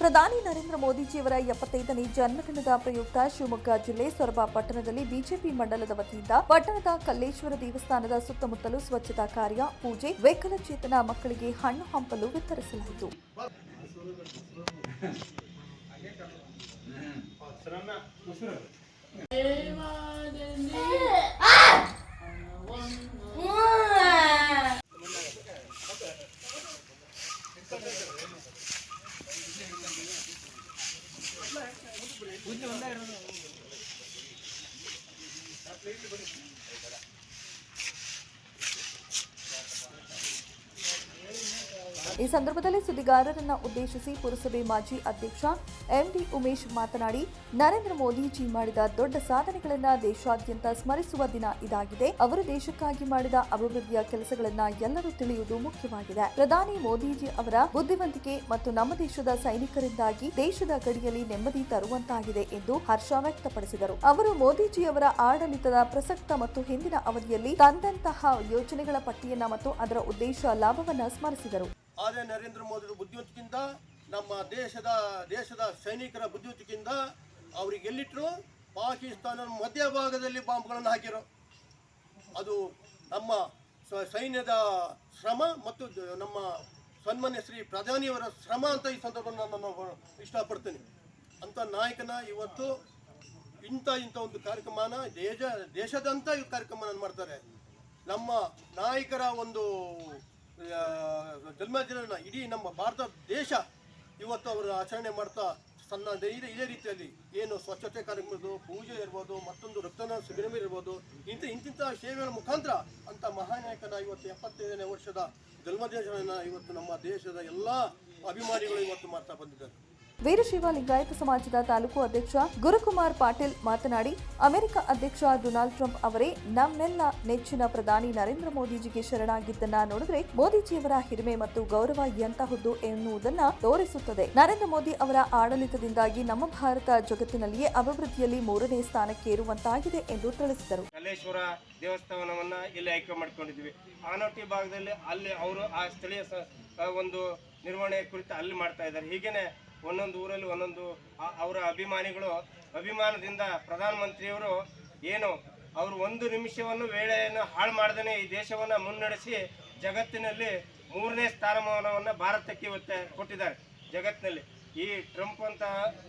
ಪ್ರಧಾನಿ ನರೇಂದ್ರ ಮೋದಿಜಿಯವರ ಎಪ್ಪತ್ತೈದನೇ ಜನ್ಮದಿನದ ಪ್ರಯುಕ್ತ ಶಿವಮೊಗ್ಗ ಜಿಲ್ಲೆ ಸೊರಬ ಪಟ್ಟಣದಲ್ಲಿ ಬಿಜೆಪಿ ಮಂಡಲದ ವತಿಯಿಂದ ಪಟ್ಟಣದ ಕಲ್ಲೇಶ್ವರ ದೇವಸ್ಥಾನದ ಸುತ್ತಮುತ್ತಲು ಸ್ವಚ್ಛತಾ ಕಾರ್ಯ ಪೂಜೆ ವಿಕಲಚೇತನ ಮಕ್ಕಳಿಗೆ ಹಣ್ಣು ಹಂಪಲು ವಿತರಿಸಲಾಯಿತು. கொஞ்சம் வந்தா ಈ ಸಂದರ್ಭದಲ್ಲಿ ಸುದ್ದಿಗಾರರನ್ನು ಉದ್ದೇಶಿಸಿ ಪುರಸಭೆ ಮಾಜಿ ಅಧ್ಯಕ್ಷ ಎಂಡಿ ಉಮೇಶ್ ಮಾತನಾಡಿ, ನರೇಂದ್ರ ಮೋದಿಜಿ ಮಾಡಿದ ದೊಡ್ಡ ಸಾಧನೆಗಳನ್ನ ದೇಶಾದ್ಯಂತ ಸ್ಮರಿಸುವ ದಿನ ಇದಾಗಿದೆ. ಅವರು ದೇಶಕ್ಕಾಗಿ ಮಾಡಿದ ಅಭಿವೃದ್ಧಿಯ ಕೆಲಸಗಳನ್ನ ಎಲ್ಲರೂ ತಿಳಿಯುವುದು ಮುಖ್ಯವಾಗಿದೆ. ಪ್ರಧಾನಿ ಮೋದಿಜಿ ಅವರ ಬುದ್ಧಿವಂತಿಕೆ ಮತ್ತು ನಮ್ಮ ದೇಶದ ಸೈನಿಕರಿಂದಾಗಿ ದೇಶದ ಗಡಿಯಲ್ಲಿ ನೆಮ್ಮದಿ ತರುವಂತಾಗಿದೆ ಎಂದು ಹರ್ಷ ವ್ಯಕ್ತಪಡಿಸಿದರು. ಅವರು ಮೋದಿಜಿಯವರ ಆಡಳಿತದ ಪ್ರಸಕ್ತ ಮತ್ತು ಹಿಂದಿನ ಅವಧಿಯಲ್ಲಿ ತಂದಂತಹ ಯೋಜನೆಗಳ ಪಟ್ಟಿಯನ್ನ ಮತ್ತು ಅದರ ಉದ್ದೇಶ ಲಾಭವನ್ನ ಸ್ಮರಿಸಿದರು. ಆದರೆ ನರೇಂದ್ರ ಮೋದಿ ಬುದ್ಧಿವಂತಿಕೆಯಿಂದ ನಮ್ಮ ದೇಶದ ದೇಶದ ಸೈನಿಕರ ಬುದ್ಧಿವಂತಿಕೆಯಿಂದ ಅವ್ರಿಗೆ ಎಲ್ಲಿಟ್ಟರು ಪಾಕಿಸ್ತಾನದ ಮಧ್ಯಭಾಗದಲ್ಲಿ ಬಾಂಬ್ಗಳನ್ನು ಹಾಕಿರೋ ಅದು ನಮ್ಮ ಸೈನ್ಯದ ಶ್ರಮ ಮತ್ತು ನಮ್ಮ ಸನ್ಮಾನ್ಯ ಶ್ರೀ ಪ್ರಧಾನಿಯವರ ಶ್ರಮ ಅಂತ ಈ ಸಂದರ್ಭದಲ್ಲಿ ನಾನು ಇಷ್ಟಪಡ್ತೇನೆ. ಅಂತ ನಾಯಕನ ಇವತ್ತು ಇಂಥ ಇಂಥ ಒಂದು ಕಾರ್ಯಕ್ರಮನ ದೇಶ ದೇಶದಂತ ಈ ಕಾರ್ಯಕ್ರಮನ ಮಾಡ್ತಾರೆ. ನಮ್ಮ ನಾಯಕರ ಒಂದು ಆ, ಜನ್ಮದಿನ ಇಡೀ ನಮ್ಮ ಭಾರತ ದೇಶ ಇವತ್ತು ಅವರು ಆಚರಣೆ ಮಾಡ್ತಾ ತನ್ನ ಇದೇ ಇದೇ ರೀತಿಯಲ್ಲಿ ಏನು ಸ್ವಚ್ಛತೆ ಕಾರ್ಯಕ್ರಮದ್ದು ಪೂಜೆ ಇರ್ಬೋದು ಮತ್ತೊಂದು ರಕ್ತನ ಶಿಬಿರ ಇರ್ಬೋದು ಇಂಥ ಇಂತಿಂಥ ಸೇವೆಗಳ ಮುಖಾಂತರ ಅಂತ ಮಹಾನಾಯಕನ ಇವತ್ತು ಎಪ್ಪತ್ತೈದನೇ ವರ್ಷದ ಜನ್ಮದಿನ ಇವತ್ತು ನಮ್ಮ ದೇಶದ ಎಲ್ಲ ಅಭಿಮಾನಿಗಳು ಇವತ್ತು ಮಾಡ್ತಾ ಬಂದಿದ್ದಾರೆ. ವೀರಶೈವ ಲಿಂಗಾಯತ ಸಮಾಜದ ತಾಲೂಕು ಅಧ್ಯಕ್ಷ ಗುರುಕುಮಾರ್ ಪಾಟೀಲ್ ಮಾತನಾಡಿ, ಅಮೆರಿಕ ಅಧ್ಯಕ್ಷ ಡೊನಾಲ್ಡ್ ಟ್ರಂಪ್ ಅವರೇ ನಮ್ಮೆಲ್ಲ ನೆಚ್ಚಿನ ಪ್ರಧಾನಿ ನರೇಂದ್ರ ಮೋದಿಜಿಗೆ ಶರಣಾಗಿದ್ದನ್ನ ನೋಡಿದ್ರೆ ಮೋದಿಜಿಯವರ ಹಿರಿಮೆ ಮತ್ತು ಗೌರವ ಎಂತಹದ್ದು ಎನ್ನುವುದನ್ನ ತೋರಿಸುತ್ತದೆ. ನರೇಂದ್ರ ಮೋದಿ ಅವರ ಆಡಳಿತದಿಂದಾಗಿ ನಮ್ಮ ಭಾರತ ಜಗತ್ತಿನಲ್ಲಿಯೇ ಅಭಿವೃದ್ಧಿಯಲ್ಲಿ ಮೂರನೇ ಸ್ಥಾನಕ್ಕೆ ಇರುವಂತಾಗಿದೆ ಎಂದು ತಿಳಿಸಿದರು. ದೇವಸ್ಥಾನವನ್ನ ಇಲ್ಲಿ ಆಯ್ಕೆ ಮಾಡ್ಕೊಂಡಿದ್ವಿ. ಭಾಗದಲ್ಲಿ ಅಲ್ಲಿ ಅವರು ಆ ಸ್ಥಳೀಯ ಒಂದು ನಿರ್ವಹಣೆ ಕುರಿತು ಅಲ್ಲಿ ಮಾಡ್ತಾ ಇದ್ದಾರೆ. ಹೀಗೇನೆ ಒಂದೊಂದು ಊರಲ್ಲಿ ಒಂದೊಂದು ಅವರ ಅಭಿಮಾನಿಗಳು, ಅಭಿಮಾನದಿಂದ ಪ್ರಧಾನಮಂತ್ರಿಯವರು ಏನು ಅವರು ಒಂದು ನಿಮಿಷವನ್ನು ವೇಳೆಯನ್ನು ಹಾಳು ಮಾಡದೇ ಈ ದೇಶವನ್ನು ಮುನ್ನಡೆಸಿ ಜಗತ್ತಿನಲ್ಲಿ ಮೂರನೇ ಸ್ಥಾನಮಾನವನ್ನು ಭಾರತಕ್ಕೆ ಇವತ್ತೆ ಕೊಟ್ಟಿದ್ದಾರೆ ಜಗತ್ತಿನಲ್ಲಿ. ಈ ಟ್ರಂಪ್ ಅಂತ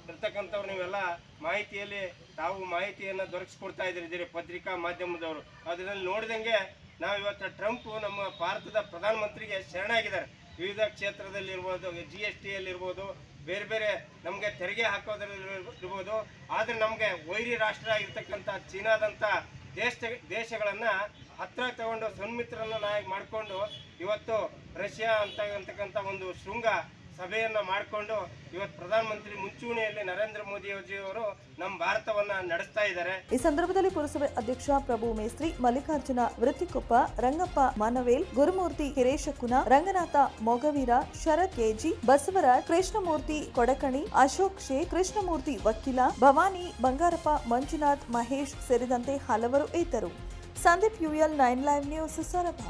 ಇರ್ತಕ್ಕಂಥವ್ರು ನೀವೆಲ್ಲ ಮಾಹಿತಿಯಲ್ಲಿ ತಾವು ಮಾಹಿತಿಯನ್ನು ದೊರಕಿಸ್ಕೊಡ್ತಾ ಇದ್ದೀರಿ ಪತ್ರಿಕಾ ಮಾಧ್ಯಮದವರು. ಅದರಲ್ಲಿ ನೋಡಿದಂಗೆ ನಾವು ಇವತ್ತು ಟ್ರಂಪ್ ನಮ್ಮ ಭಾರತದ ಪ್ರಧಾನಮಂತ್ರಿಗೆ ಶರಣಾಗಿದ್ದಾರೆ. ವಿವಿಧ ಕ್ಷೇತ್ರದಲ್ಲಿರ್ಬೋದು ಜಿ ಎಸ್ ಟಿಯಲ್ಲಿರ್ಬೋದು ಬೇರೆ ಬೇರೆ ನಮಗೆ ತೆರಿಗೆ ಹಾಕೋದ್ರಲ್ಲಿ ಇರ್ಬೋದು ಆದರೆ ನಮಗೆ ವೈರಿ ರಾಷ್ಟ್ರ ಇರ್ತಕ್ಕಂಥ ಚೀನಾದಂಥ ದೇಶ ದೇಶಗಳನ್ನು ಹತ್ರ ತಗೊಂಡು ಸನ್ಮಿತ್ರರನ್ನಾಗಿ ನಾಯಕ ಮಾಡಿಕೊಂಡು ಇವತ್ತು ರಷ್ಯಾ ಅಂತ ಅಂತಕ್ಕಂಥ ಒಂದು ಶೃಂಗ ಸಭೆಯನ್ನ ಮಾಡಿಕೊಂಡು ಇವತ್ತು ಪ್ರಧಾನಮಂತ್ರಿ ಮುಂಚೂಣಿಯಲ್ಲಿ ನರೇಂದ್ರ ಮೋದಿಯವರು ನಮ್ಮ ಭಾರತವನ್ನ ನಡೆಸ್ತಾ ಇದ್ದಾರೆ. ಈ ಸಂದರ್ಭದಲ್ಲಿ ಪುರಸಭೆ ಅಧ್ಯಕ್ಷ ಪ್ರಭು ಮೇಸ್ತ್ರಿ ಮಲ್ಲಿಕಾರ್ಜುನ, ವೃತ್ತಿಕೊಪ್ಪ ರಂಗಪ್ಪ ಮಾನವೇಲ್, ಗುರುಮೂರ್ತಿ ಹಿರೇಶಕುನ, ರಂಗನಾಥ ಮೊಗವೀರ, ಶರತ್ ಕೆಜಿ ಬಸವರಾಜ್, ಕೃಷ್ಣಮೂರ್ತಿ ಕೊಡಕಣಿ, ಅಶೋಕ್ ಶೇ, ಕೃಷ್ಣಮೂರ್ತಿ ವಕೀಲ, ಭವಾನಿ ಬಂಗಾರಪ್ಪ, ಮಂಜುನಾಥ್ ಮಹೇಶ್ ಸೇರಿದಂತೆ ಹಲವರು ಇದ್ದರು. Sandeep UL nine live news Soraba.